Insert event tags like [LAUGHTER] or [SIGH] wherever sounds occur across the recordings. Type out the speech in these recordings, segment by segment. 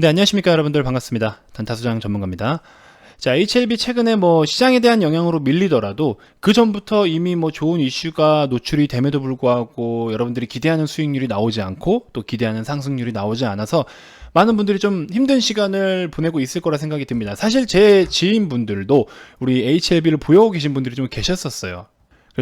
네, 안녕하십니까 여러분들 반갑습니다. 단타수장 전문가입니다. 자, HLB 최근에 뭐 시장에 대한 영향으로 밀리더라도 그 전부터 이미 뭐 좋은 이슈가 노출이 됨에도 불구하고 여러분들이 기대하는 수익률이 나오지 않고 또 기대하는 상승률이 나오지 않아서 많은 분들이 좀 힘든 시간을 보내고 있을 거라 생각이 듭니다. 사실 제 지인분들도 우리 HLB를 보유하고 계신 분들이 좀 계셨었어요.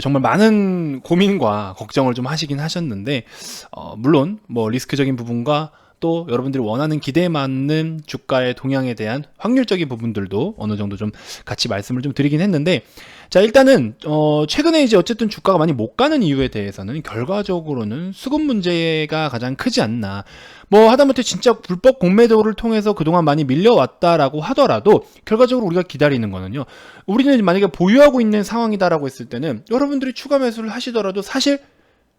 정말 많은 고민과 걱정을 좀 하시긴 하셨는데 어, 물론 뭐 리스크적인 부분과 또 여러분들이 원하는 기대에 맞는 주가의 동향에 대한 확률적인 부분들도 어느 정도 좀 같이 말씀을 좀 드리긴 했는데 자 일단은 어 최근에 이제 어쨌든 주가가 많이 못 가는 이유에 대해서는 결과적으로는 수급 문제가 가장 크지 않나. 뭐 하다못해 진짜 불법 공매도를 통해서 그동안 많이 밀려왔다라고 하더라도 결과적으로 우리가 기다리는 거는요. 우리는 만약에 보유하고 있는 상황이다라고 했을 때는 여러분들이 추가 매수를 하시더라도 사실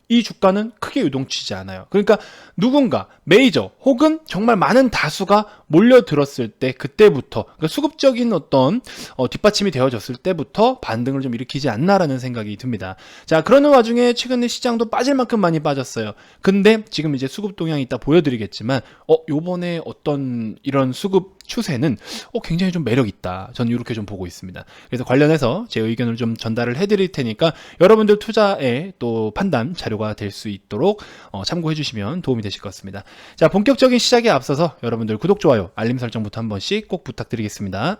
이 주가는 크게 유동치지 않아요. 그러니까 누군가 메이저 혹은 정말 많은 다수가 몰려들었을 때 그때부터 그러니까 수급적인 어떤 어, 뒷받침이 되어졌을 때부터 반등을 좀 일으키지 않나라는 생각이 듭니다. 자 그러는 와중에 최근에 시장도 빠질 만큼 많이 빠졌어요. 근데 지금 이제 수급 동향이 있다 보여드리겠지만 어 요번에 어떤 이런 수급 추세는 어, 굉장히 좀 매력 있다. 저는 이렇게 좀 보고 있습니다. 그래서 관련해서 제 의견을 좀 전달을 해드릴 테니까 여러분들 투자에 또 판단 자료가 될 수 있도록 어, 참고해 주시면 도움이 되실 것 같습니다. 자, 본격적인 시작에 앞서서 여러분들 구독, 좋아요, 알림 설정부터 한 번씩 꼭 부탁드리겠습니다.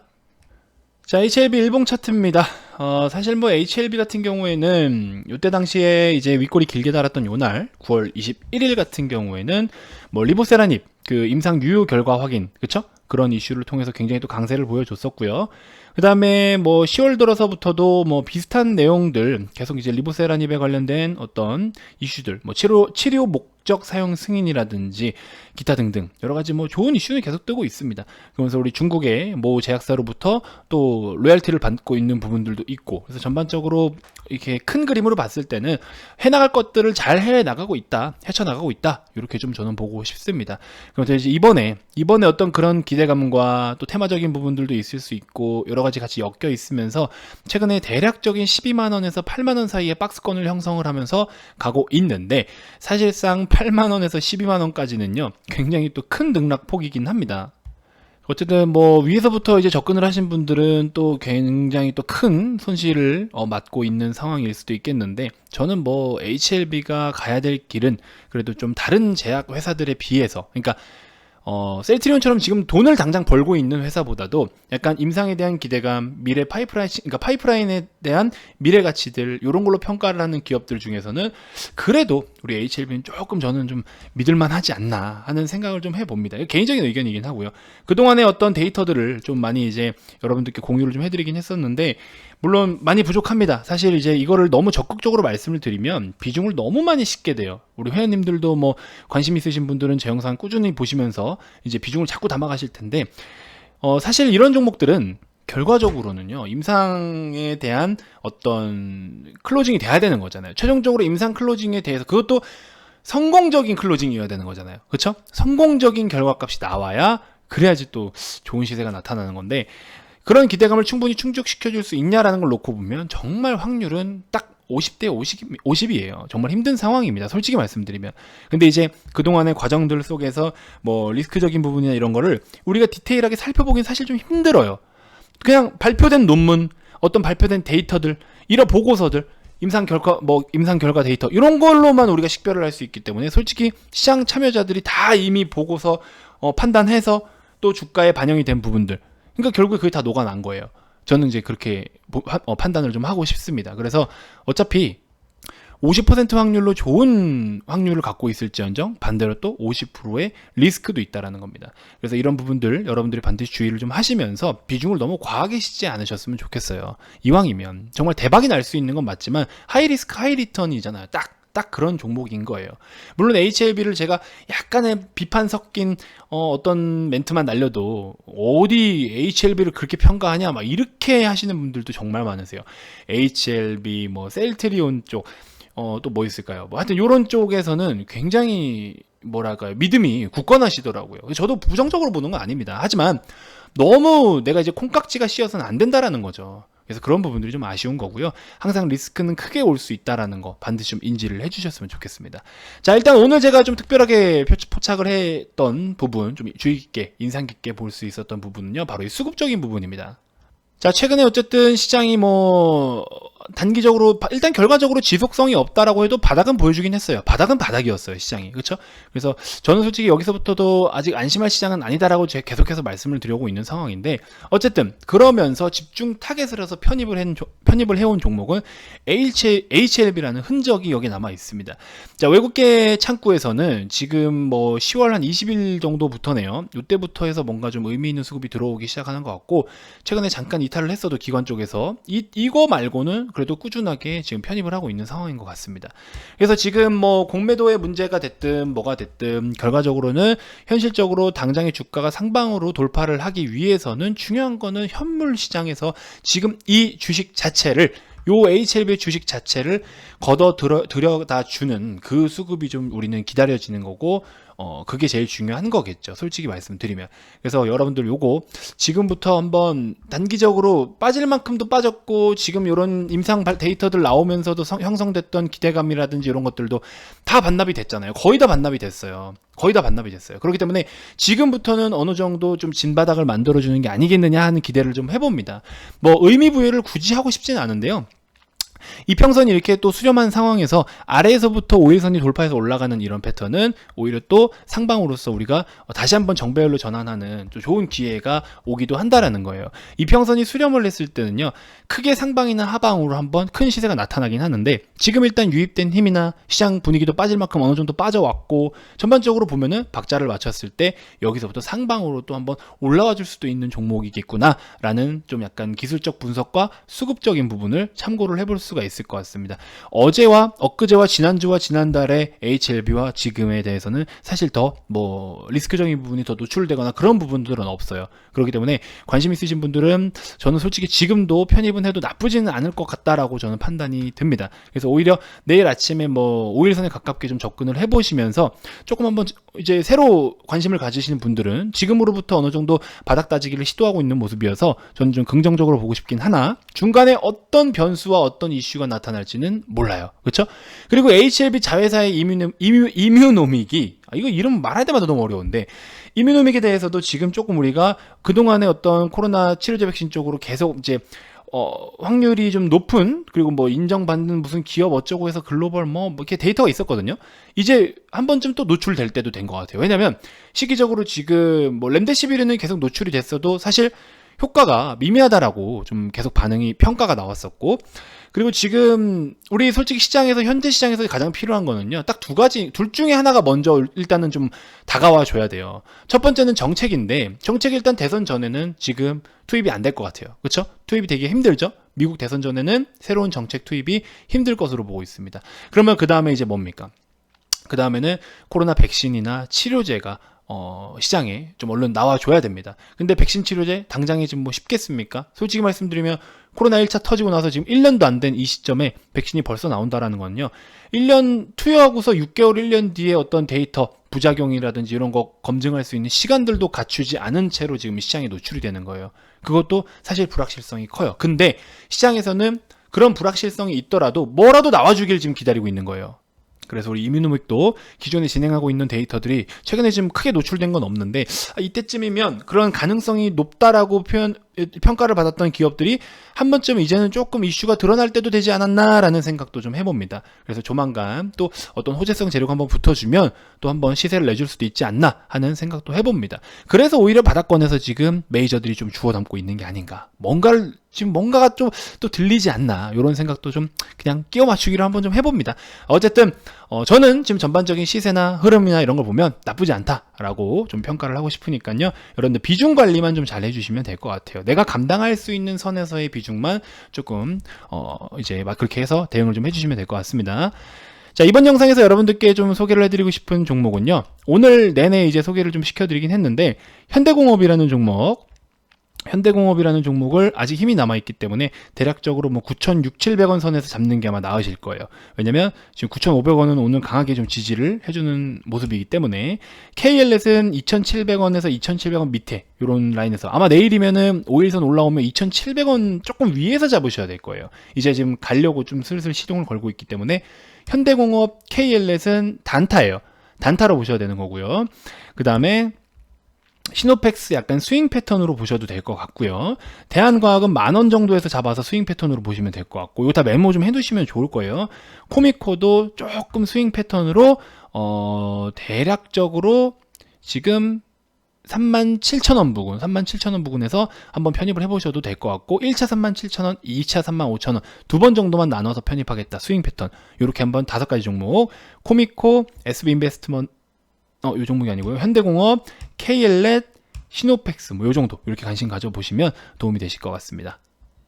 자, HLB 일봉 차트입니다. 어, 사실 뭐 HLB 같은 경우에는 이때 당시에 이제 윗골이 길게 달았던 요날 9월 21일 같은 경우에는 뭐 리보세라닙 그 임상 유효 결과 확인, 그쵸? 그런 이슈를 통해서 굉장히 또 강세를 보여줬었고요. 그 다음에 뭐 10월 들어서부터도 뭐 비슷한 내용들 계속 이제 리보세라닙에 관련된 어떤 이슈들, 뭐 치료, 치료 목 적 사용 승인이라든지 기타 등등 여러 가지 뭐 좋은 이슈는 계속 뜨고 있습니다. 그러면서 우리 중국의 모 제약사로부터 또 로얄티를 받고 있는 부분들도 있고 그래서 전반적으로 이렇게 큰 그림으로 봤을 때는 해나갈 것들을 잘 해나가고 있다, 헤쳐나가고 있다 이렇게 좀 저는 보고 싶습니다. 그런데 이제 이번에 이번에 어떤 그런 기대감과 또 테마적인 부분들도 있을 수 있고 여러 가지 같이 엮여 있으면서 최근에 대략적인 12만 원에서 8만 원 사이에 박스권을 형성을 하면서 가고 있는데 사실상 8만 원에서 12만 원까지는요 굉장히 또 큰 등락폭이긴 합니다. 어쨌든 뭐 위에서부터 이제 접근을 하신 분들은 또 굉장히 또 큰 손실을 어, 맞고 있는 상황일 수도 있겠는데 저는 뭐 HLB가 가야 될 길은 그래도 좀 다른 제약 회사들에 비해서 그러니까 어, 셀트리온처럼 지금 돈을 당장 벌고 있는 회사보다도 약간 임상에 대한 기대감, 미래 파이프라인, 그러니까 파이프라인에 대한 미래 가치들, 이런 걸로 평가를 하는 기업들 중에서는 그래도 우리 HLB는 조금 저는 좀 믿을만 하지 않나 하는 생각을 좀 해봅니다. 개인적인 의견이긴 하고요. 그 동안의 어떤 데이터들을 좀 많이 이제 여러분들께 공유를 좀 해드리긴 했었는데, 물론 많이 부족합니다. 사실 이제 이거를 너무 적극적으로 말씀을 드리면 비중을 너무 많이 싣게 돼요. 우리 회원님들도 뭐 관심 있으신 분들은 제 영상 꾸준히 보시면서 이제 비중을 자꾸 담아가실 텐데 어 사실 이런 종목들은 결과적으로는요 임상에 대한 어떤 클로징이 돼야 되는 거잖아요. 최종적으로 임상 클로징에 대해서 그것도 성공적인 클로징이어야 되는 거잖아요. 그렇죠? 성공적인 결과값이 나와야 그래야지 또 좋은 시세가 나타나는 건데 그런 기대감을 충분히 충족시켜 줄 수 있냐라는 걸 놓고 보면 정말 확률은 딱 50대 50, 50이에요. 정말 힘든 상황입니다. 솔직히 말씀드리면. 근데 이제 그동안의 과정들 속에서 뭐 리스크적인 부분이나 이런 거를 우리가 디테일하게 살펴보긴 사실 좀 힘들어요. 그냥 발표된 논문, 어떤 발표된 데이터들, 이런 보고서들, 임상 결과, 뭐, 임상 결과 데이터, 이런 걸로만 우리가 식별을 할 수 있기 때문에 솔직히 시장 참여자들이 다 이미 보고서 어, 판단해서 또 주가에 반영이 된 부분들, 그러니까 결국에 그게 다 녹아난 거예요. 저는 이제 그렇게 어, 판단을 좀 하고 싶습니다. 그래서 어차피 50% 확률로 좋은 확률을 갖고 있을지언정 반대로 또 50%의 리스크도 있다라는 겁니다. 그래서 이런 부분들 여러분들이 반드시 주의를 좀 하시면서 비중을 너무 과하게 싣지 않으셨으면 좋겠어요. 이왕이면 정말 대박이 날 수 있는 건 맞지만 하이 리스크 하이 리턴이잖아요. 딱 딱 그런 종목인 거예요. 물론 HLB를 제가 약간의 비판 섞인 어, 어떤 멘트만 날려도 어디 HLB를 그렇게 평가하냐 막 이렇게 하시는 분들도 정말 많으세요. HLB 뭐 셀트리온 쪽 어, 또 뭐 있을까요? 뭐 하여튼 요런 쪽에서는 굉장히 뭐랄까요? 믿음이 굳건하시더라고요. 저도 부정적으로 보는 건 아닙니다. 하지만 너무 내가 이제 콩깍지가 씌어서는 안 된다라는 거죠. 그래서 그런 부분들이 좀 아쉬운 거고요. 항상 리스크는 크게 올 수 있다라는 거 반드시 좀 인지를 해주셨으면 좋겠습니다. 자, 일단 오늘 제가 좀 특별하게 표- 포착을 했던 부분, 좀 주의 깊게, 인상 깊게 볼 수 있었던 부분은요, 바로 이 수급적인 부분입니다. 자, 최근에 어쨌든 시장이 뭐, 단기적으로, 바- 일단 결과적으로 지속성이 없다라고 해도 바닥은 보여주긴 했어요. 바닥은 바닥이었어요, 시장이. 그쵸? 그래서 저는 솔직히 여기서부터도 아직 안심할 시장은 아니다라고 제- 계속해서 말씀을 드리고 있는 상황인데, 어쨌든, 그러면서 집중 타겟을 해서 편입을, 한, 조- 편입을 해온 종목은 HLB라는 흔적이 여기 남아 있습니다. 자, 외국계 창구에서는 지금 뭐 10월 한 20일 정도부터네요. 이때부터 해서 뭔가 좀 의미 있는 수급이 들어오기 시작하는 것 같고, 최근에 잠깐 이탈을 했어도 기관 쪽에서 이, 이거 말고는 그래도 꾸준하게 지금 편입을 하고 있는 상황인 것 같습니다. 그래서 지금 뭐 공매도의 문제가 됐든 뭐가 됐든 결과적으로는 현실적으로 당장의 주가가 상방으로 돌파를 하기 위해서는 중요한 거는 현물 시장에서 지금 이 주식 자체를 요 HLB 주식 자체를 걷어 들여, 들여다 주는 그 수급이 좀 우리는 기다려지는 거고 어 그게 제일 중요한 거겠죠. 솔직히 말씀드리면. 그래서 여러분들 요거 지금부터 한번 단기적으로 빠질 만큼도 빠졌고 지금 이런 임상 발- 데이터들 나오면서도 성- 형성됐던 기대감이라든지 이런 것들도 다 반납이 됐잖아요. 거의 다 반납이 됐어요. 거의 다 반납이 됐어요. 그렇기 때문에 지금부터는 어느 정도 좀 진바닥을 만들어주는 게 아니겠느냐 하는 기대를 좀 해봅니다. 뭐 의미 부여를 굳이 하고 싶지는 않은데요. 이평선이 이렇게 또 수렴한 상황에서 아래에서부터 5일선이 돌파해서 올라가는 이런 패턴은 오히려 또 상방으로서 우리가 다시 한번 정배열로 전환하는 좀 좋은 기회가 오기도 한다라는 거예요. 이평선이 수렴을 했을 때는요, 크게 상방이나 하방으로 한번 큰 시세가 나타나긴 하는데 지금 일단 유입된 힘이나 시장 분위기도 빠질 만큼 어느 정도 빠져왔고 전반적으로 보면은 박자를 맞췄을 때 여기서부터 상방으로 또 한번 올라와 줄 수도 있는 종목이겠구나라는 좀 약간 기술적 분석과 수급적인 부분을 참고를 해볼 수가 있을 것 같습니다. 어제와 엊그제와 지난주와 지난달에 HLB와 지금에 대해서는 사실 더 뭐 리스크적인 부분이 더 노출되거나 그런 부분들은 없어요. 그렇기 때문에 관심 있으신 분들은 저는 솔직히 지금도 편입은 해도 나쁘지는 않을 것 같다라고 저는 판단이 듭니다. 그래서 오히려 내일 아침에 뭐 5일선에 가깝게 좀 접근을 해보시면서 조금 한번 이제 새로 관심을 가지시는 분들은 지금으로부터 어느 정도 바닥 따지기를 시도하고 있는 모습이어서 저는 좀 긍정적으로 보고 싶긴 하나 중간에 어떤 변수와 어떤 이슈 가 나타날지는 몰라요. 그렇죠? 그리고 HLB 자회사의 이뮤, 이뮤, 이뮤노믹이 아, 이거 이름 말할 때마다 너무 어려운데 이뮤노믹에 대해서도 지금 조금 우리가 그동안의 어떤 코로나 치료제 백신 쪽으로 계속 이제 어, 확률이 좀 높은, 그리고 뭐 인정받는 무슨 기업 어쩌고 해서 글로벌 뭐, 뭐 이렇게 데이터가 있었거든요. 이제 한 번쯤 또 노출될 때도 된 것 같아요. 왜냐면 시기적으로 지금 뭐 렘데시비르는 계속 노출이 됐어도 사실 효과가 미미하다라고 좀 계속 반응이 평가가 나왔었고 그리고 지금 우리 솔직히 시장에서 현재 시장에서 가장 필요한 거는요 딱 두 가지 둘 중에 하나가 먼저 일단은 좀 다가와 줘야 돼요. 첫 번째는 정책인데 정책 일단 대선 전에는 지금 투입이 안 될 것 같아요. 그렇죠 투입이 되기 힘들죠? 미국 대선 전에는 새로운 정책 투입이 힘들 것으로 보고 있습니다. 그러면 그 다음에 이제 뭡니까? 그 다음에는 코로나 백신이나 치료제가 어, 시장에 좀 얼른 나와줘야 됩니다. 근데 백신 치료제 당장에 지금 뭐 쉽겠습니까? 솔직히 말씀드리면 코로나 1차 터지고 나서 지금 1년도 안 된 이 시점에 백신이 벌써 나온다라는 건요. 1년 투여하고서 6개월, 1년 뒤에 어떤 데이터, 부작용이라든지 이런 거 검증할 수 있는 시간들도 갖추지 않은 채로 지금 시장에 노출이 되는 거예요. 그것도 사실 불확실성이 커요. 근데 시장에서는 그런 불확실성이 있더라도 뭐라도 나와주길 지금 기다리고 있는 거예요. 그래서 우리 이뮤노믹도 기존에 진행하고 있는 데이터들이 최근에 지금 크게 노출된 건 없는데 아, 이때쯤이면 그런 가능성이 높다라고 표현 평가를 받았던 기업들이 한 번쯤 이제는 조금 이슈가 드러날 때도 되지 않았나라는 생각도 좀 해봅니다. 그래서 조만간 또 어떤 호재성 재료가 한번 붙어주면 또 한번 시세를 내줄 수도 있지 않나 하는 생각도 해봅니다. 그래서 오히려 바닥권에서 지금 메이저들이 좀 주워 담고 있는 게 아닌가. 뭔가를 지금 뭔가가 좀 또 들리지 않나 이런 생각도 좀 그냥 끼워 맞추기로 한번 좀 해봅니다. 어쨌든 어, 저는 지금 전반적인 시세나 흐름이나 이런 걸 보면 나쁘지 않다라고 좀 평가를 하고 싶으니까요. 여러분들 비중 관리만 좀 잘 해주시면 될 것 같아요. 내가 감당할 수 있는 선에서의 비중만 조금 어, 이제 막 그렇게 해서 대응을 좀 해주시면 될 것 같습니다. 자, 이번 영상에서 여러분들께 좀 소개를 해드리고 싶은 종목은요. 오늘 내내 이제 소개를 좀 시켜드리긴 했는데, 현대공업이라는 종목, 현대공업이라는 종목을 아직 힘이 남아있기 때문에 대략적으로 뭐 9,600, 700원 선에서 잡는 게 아마 나으실 거예요. 왜냐면 지금 9,500원은 오늘 강하게 좀 지지를 해주는 모습이기 때문에 KLS는 2,700원에서 2,700원 밑에 이런 라인에서 아마 내일이면은 5일선 올라오면 2,700원 조금 위에서 잡으셔야 될 거예요. 이제 지금 가려고 좀 슬슬 시동을 걸고 있기 때문에 현대공업 KLS는 단타예요. 단타로 보셔야 되는 거고요. 그 다음에 시노펙스 약간 스윙 패턴으로 보셔도 될 것 같고요. 대한과학은 만원 정도에서 잡아서 스윙 패턴으로 보시면 될 것 같고 이거 다 메모 좀 해두시면 좋을 거예요. 코미코도 조금 스윙 패턴으로 어 대략적으로 지금 37,000원 부근, 37,000원 부근에서 한번 편입을 해보셔도 될 것 같고 1차 37,000원, 2차 35,000원 두 번 정도만 나눠서 편입하겠다. 스윙 패턴 이렇게 한번 다섯 가지 종목 코미코, SB인베스트먼 어, 요 종목이 아니고요. 현대공업, KL렛, 시노펙스 뭐 요 정도 이렇게 관심 가져보시면 도움이 되실 것 같습니다.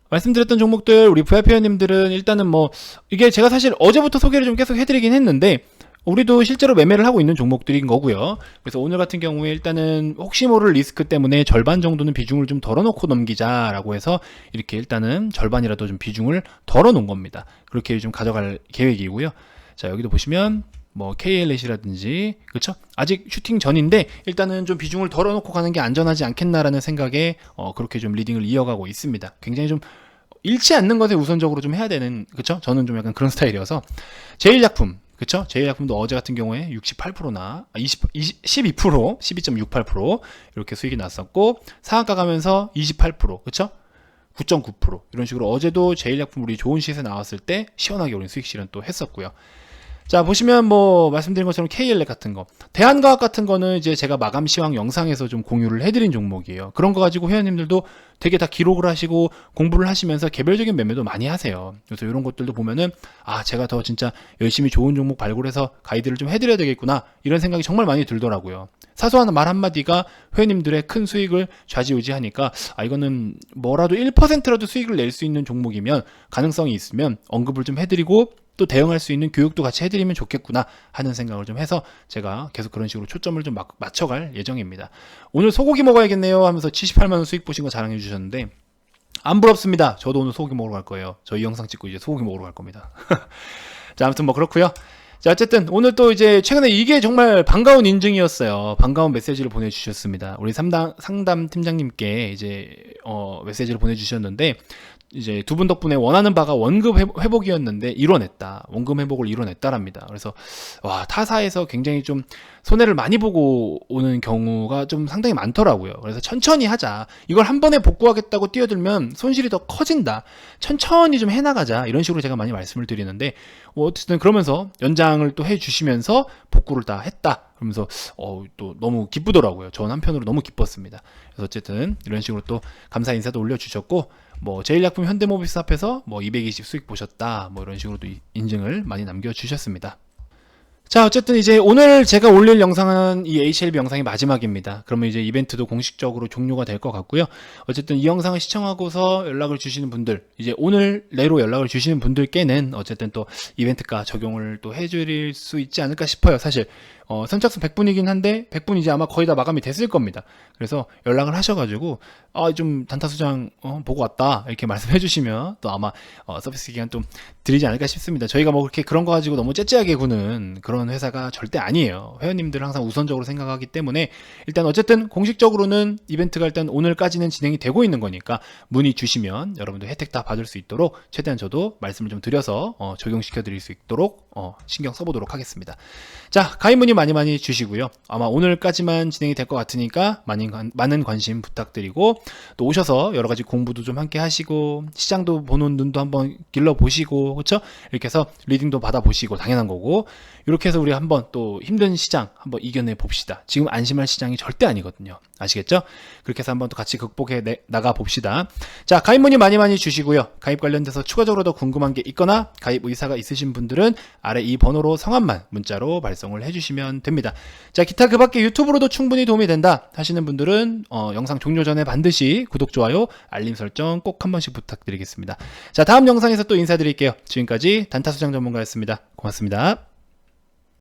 말씀드렸던 종목들 우리 VIP원님들은 일단은 뭐 이게 제가 사실 어제부터 소개를 좀 계속 해드리긴 했는데 우리도 실제로 매매를 하고 있는 종목들인 거고요. 그래서 오늘 같은 경우에 일단은 혹시 모를 리스크 때문에 절반 정도는 비중을 좀 덜어놓고 넘기자라고 해서 이렇게 일단은 절반이라도 좀 비중을 덜어놓은 겁니다. 그렇게 좀 가져갈 계획이고요. 자 여기도 보시면 뭐 KLS라든지 그렇죠? 아직 슈팅 전인데 일단은 좀 비중을 덜어놓고 가는 게 안전하지 않겠나라는 생각에 어, 그렇게 좀 리딩을 이어가고 있습니다. 굉장히 좀 잃지 않는 것에 우선적으로 좀 해야 되는 그렇죠? 저는 좀 약간 그런 [LAUGHS] 스타일이어서 제일 약품 그쵸? 제일 약품도 어제 같은 경우에 68%나 20, 20 12% 12.68% 이렇게 수익이 났었고 상한가 가면서 28% 그쵸? 9.9% 이런 식으로 어제도 제일약품 우리 좋은 시세 나왔을 때 시원하게 우리 수익 실현 또 했었고요. 자 보시면 뭐 말씀드린 것처럼 KLL 같은 거. 대한과학 같은 거는 이제 제가 마감 시황 영상에서 좀 공유를 해드린 종목이에요. 그런 거 가지고 회원님들도 되게 다 기록을 하시고 공부를 하시면서 개별적인 매매도 많이 하세요. 그래서 이런 것들도 보면은 아 제가 더 진짜 열심히 좋은 종목 발굴해서 가이드를 좀 해드려야 되겠구나 이런 생각이 정말 많이 들더라고요. 사소한 말 한마디가 회원님들의 큰 수익을 좌지우지하니까 아 이거는 뭐라도 1%라도 수익을 낼 수 있는 종목이면 가능성이 있으면 언급을 좀 해드리고 또 대응할 수 있는 교육도 같이 해드리면 좋겠구나 하는 생각을 좀 해서 제가 계속 그런 식으로 초점을 좀 맞춰갈 예정입니다. 오늘 소고기 먹어야겠네요 하면서 78만원 수익 보신 거 자랑해 주셨는데 안 부럽습니다. 저도 오늘 소고기 먹으러 갈 거예요. 저희 영상 찍고 이제 소고기 먹으러 갈 겁니다. [LAUGHS] 자, 아무튼 뭐 그렇고요. 자, 어쨌든 오늘 또 이제 최근에 이게 정말 반가운 인증이었어요. 반가운 메시지를 보내주셨습니다. 우리 상담, 상담 팀장님께 이제 어, 메시지를 보내주셨는데 이제 두 분 덕분에 원하는 바가 원금 회복이었는데 이뤄냈다. 원금 회복을 이뤄냈다랍니다. 그래서 와 타사에서 굉장히 좀 손해를 많이 보고 오는 경우가 좀 상당히 많더라고요. 그래서 천천히 하자. 이걸 한 번에 복구하겠다고 뛰어들면 손실이 더 커진다. 천천히 좀 해나가자. 이런 식으로 제가 많이 말씀을 드리는데 뭐 어쨌든 그러면서 연장을 또 해주시면서 복구를 다 했다. 그러면서 어, 또 너무 기쁘더라고요. 저는 한편으로 너무 기뻤습니다. 그래서 어쨌든 이런 식으로 또 감사 인사도 올려주셨고 뭐 제일약품 현대모비스 앞에서 뭐 220 수익 보셨다 뭐 이런 식으로도 인증을 많이 남겨주셨습니다. 자, 어쨌든 이제 오늘 제가 올릴 영상은 이 HLB 영상이 마지막입니다. 그러면 이제 이벤트도 공식적으로 종료가 될 것 같고요. 어쨌든 이 영상을 시청하고서 연락을 주시는 분들, 이제 오늘 내로 연락을 주시는 분들께는 어쨌든 또 이벤트가 적용을 또 해드릴 수 있지 않을까 싶어요. 사실 어, 선착순 100분이긴 한데 100분 이제 아마 거의 다 마감이 됐을 겁니다. 그래서 연락을 하셔가지고 아, 좀 단타 수장 어, 보고 왔다 이렇게 [LAUGHS] 말씀해 주시면 또 아마 어, 서비스 기간 좀 드리지 않을까 싶습니다. 저희가 뭐 그렇게 그런 거 가지고 너무 째째하게 구는 그런 회사가 절대 아니에요. 회원님들 항상 우선적으로 생각하기 때문에 일단 어쨌든 공식적으로는 이벤트가 일단 오늘까지는 진행이 되고 있는 거니까 문의 주시면 여러분들 혜택 다 받을 수 있도록 최대한 저도 말씀을 좀 드려서 어, 적용시켜 드릴 수 있도록 어, 신경 써보도록 하겠습니다. 자 가입 문의 많이 많이 주시고요. 아마 오늘까지만 진행이 될 것 같으니까 많은, 많은 관심 부탁드리고 또 오셔서 여러 가지 공부도 좀 함께 하시고 시장도 보는 눈도 한번 길러 보시고 그렇죠? 이렇게 해서 리딩도 받아 보시고 당연한 거고 이렇게 해서 우리 한번 또 힘든 시장 한번 이겨내 봅시다. 지금 안심할 시장이 절대 아니거든요. 아시겠죠? 그렇게 해서 한번 또 같이 극복해 나가 봅시다. 자, 가입 문의 많이 많이 주시고요. 가입 관련돼서 추가적으로 더 궁금한 게 있거나 가입 의사가 있으신 분들은 아래 이 번호로 성함만 문자로 발송을 해주시면 됩니다. 자, 기타 그 밖에 유튜브로도 충분히 도움이 된다 하시는 분들은 어, 영상 종료 전에 반드시 구독, 좋아요, 알림 설정 꼭 한 번씩 부탁드리겠습니다. 자, 다음 영상에서 또 인사드릴게요. 지금까지 단타수장 전문가였습니다. 고맙습니다.